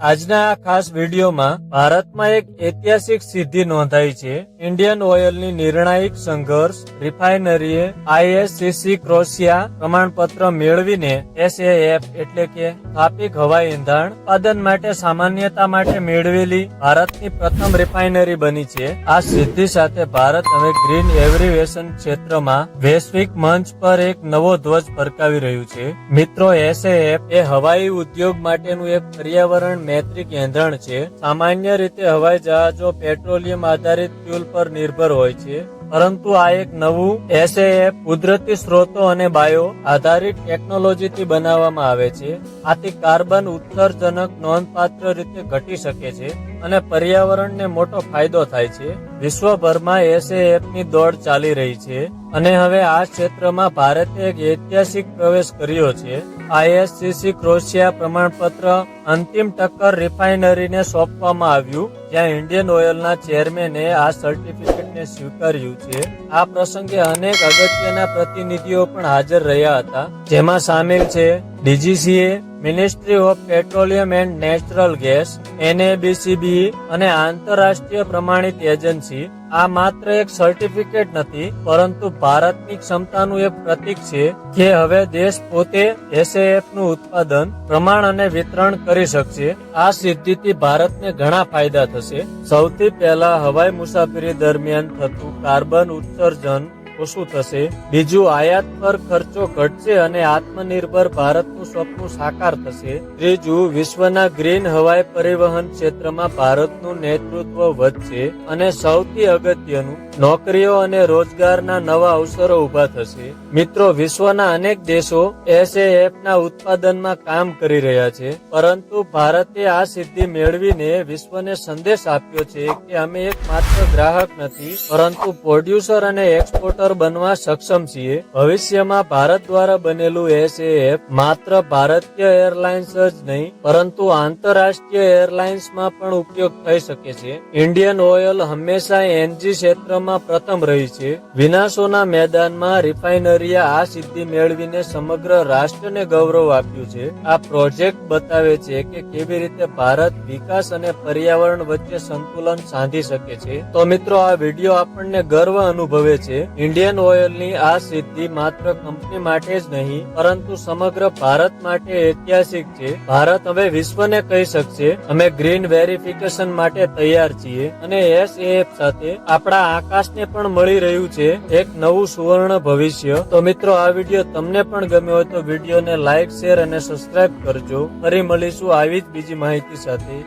આજના આ ખાસ વિડીયોમાં ભારતમાં એક ઐતિહાસિક સિદ્ધિ નોંધાઈ છે. ઇન્ડિયન ઓઇલની નિર્ણાયક સંઘર્ષ, રિફાઇનરીએ આઈએસસીસી ક્રોશિયા પ્રમાણપત્ર મેળવીને એસએએફ એટલે કે સ્થાપિક હવાઈ ઇંધણ ઉત્પાદન માટે સામાન્યતા માટે મેળવેલી ભારતની પ્રથમ રિફાઇનરી બની છે. આ સિદ્ધિ સાથે ભારત હવે ગ્રીન એવરીવેશન ક્ષેત્રમાં વૈશ્વિક મંચ પર એક નવો ધ્વજ ફરકાવી રહ્યું છે. મિત્રો, એસએએફ એ હવાઈ ઉદ્યોગ માટેનું એક પર્યાવરણ મૈત્રિક ઇંધણ છે. સામાન્ય રીતે હવાઈ જહાજો પેટ્રોલિયમ આધારિત ફ્યુલ પર નિર્ભર હોય છે. પરંતુ આ એક નવું એસએએફ કુદરતી સ્ત્રોતો અને બાયો આધારિત ટેકનોલોજીથી બનાવવામાં આવે છે. આથી કાર્બન ઉત્સર્જનક નોંધપાત્ર રીતે ઘટી શકે છે અને પર્યાવરણને મોટો ફાયદો થાય છે. વિશ્વભરમાં એસએએફની દોડ ચાલી રહી છે. અને હવે આ ક્ષેત્રમાં ભારતે એક ઐતિહાસિક પ્રવેશ કર્યો છે. આઈએસસીસી ક્રોશિયા પ્રમાણપત્ર અંતિમ ટક્કર રિફાઇનરીને સોંપવામાં આવ્યું, જ્યાં ઇન્ડિયન ઓઇલના ચેરમેને આ સર્ટિફિકેટને સ્વીકાર્યું છે. આ પ્રસંગે અનેક અગત્યના પ્રતિનિધિઓ પણ હાજર રહ્યા હતા, જેમાં સામેલ છે DGCA ministry of petroleum and natural gas NABCB અને આંતરરાષ્ટ્રીય પ્રમાણિત એજન્સી આ માત્ર એક સર્ટિફિકેટ નથી, પરંતુ ભારતની ક્ષમતાનું એક પ્રતીક છે કે હવે દેશ પોતે એસએએફનું ઉત્પાદન, પ્રમાણ અને વિતરણ કરી શકશે. આ સિદ્ધિથી ભારતને ઘણા ફાયદા થશે. સૌથી પહેલા હવાઈ મુસાફરી દરમિયાન થતું કાર્બન ઉત્સર્જન ઓછું થશે. બીજું, આયાત પર ખર્ચો ઘટશે અને આત્મનિર્ભર ભારતનું સ્વપ્ન સાકાર થશે. ત્રીજું, વિશ્વના ગ્રીન હવાઈ પરિવહન ક્ષેત્રમાં ભારતનું નેતૃત્વ વધશે અને સૌથી અગત્યનું, નોકરીઓ અને રોજગારના નવા અવસરો ઊભા થશે. મિત્રો, વિશ્વના અનેક દેશો એસએએફ ના ઉત્પાદનમાં કામ કરી રહ્યા છે, પરંતુ ભારતે આ સિદ્ધિ મેળવીને વિશ્વને સંદેશ આપ્યો છે કે અમે એક માત્ર ગ્રાહક નથી, પરંતુ પ્રોડ્યુસર અને એક્સપોર્ટર બનવા સક્ષમ છીએ. ભવિષ્યમાં ભારત દ્વારા બનેલું એસએએફ માત્ર ભારતીય એરલાઇન્સ જ નહીં, પરંતુ આંતરરાષ્ટ્રીય એરલાઇન્સમાં પણ ઉપયોગ થઈ શકે છે. ઇન્ડિયન ઓઇલ હંમેશા એનજી ક્ષેત્રમાં પ્રથમ રહી છે. વિનાશોના મેદાનમાં રિફાઇનરીએ આ સિદ્ધિ મેળવીને સમગ્ર રાષ્ટ્રને ગૌરવ આપ્યું છે. આ પ્રોજેક્ટ બતાવે છે કે કેવી રીતે ભારત વિકાસ અને પર્યાવરણ વચ્ચે સંતુલન સાધી શકે છે. તો મિત્રો, આ વીડિયો આપણને ગર્વ અનુભવે છે. ઇન્ડિયન ઓઇલની આ સિદ્ધિ માત્ર કંપની માટે જ નહીં, પરંતુ સમગ્ર ભારત માટે ઐતિહાસિક છે. ભારત હવે વિશ્વને કહી શકશે, અમે ગ્રીન વેરિફિકેશન માટે તૈયાર છીએ. અને એસએએફ સાથે આપણા આકાશને પણ મળી રહ્યું છે એક નવું સુવર્ણ ભવિષ્ય. તો મિત્રો, આ વીડિયો તમને પણ ગમ્યો હોય તો વિડીયોને લાઈક, શેર અને સબસ્ક્રાઇબ કરજો. ફરી મળીશું આવી જ બીજી માહિતી સાથે.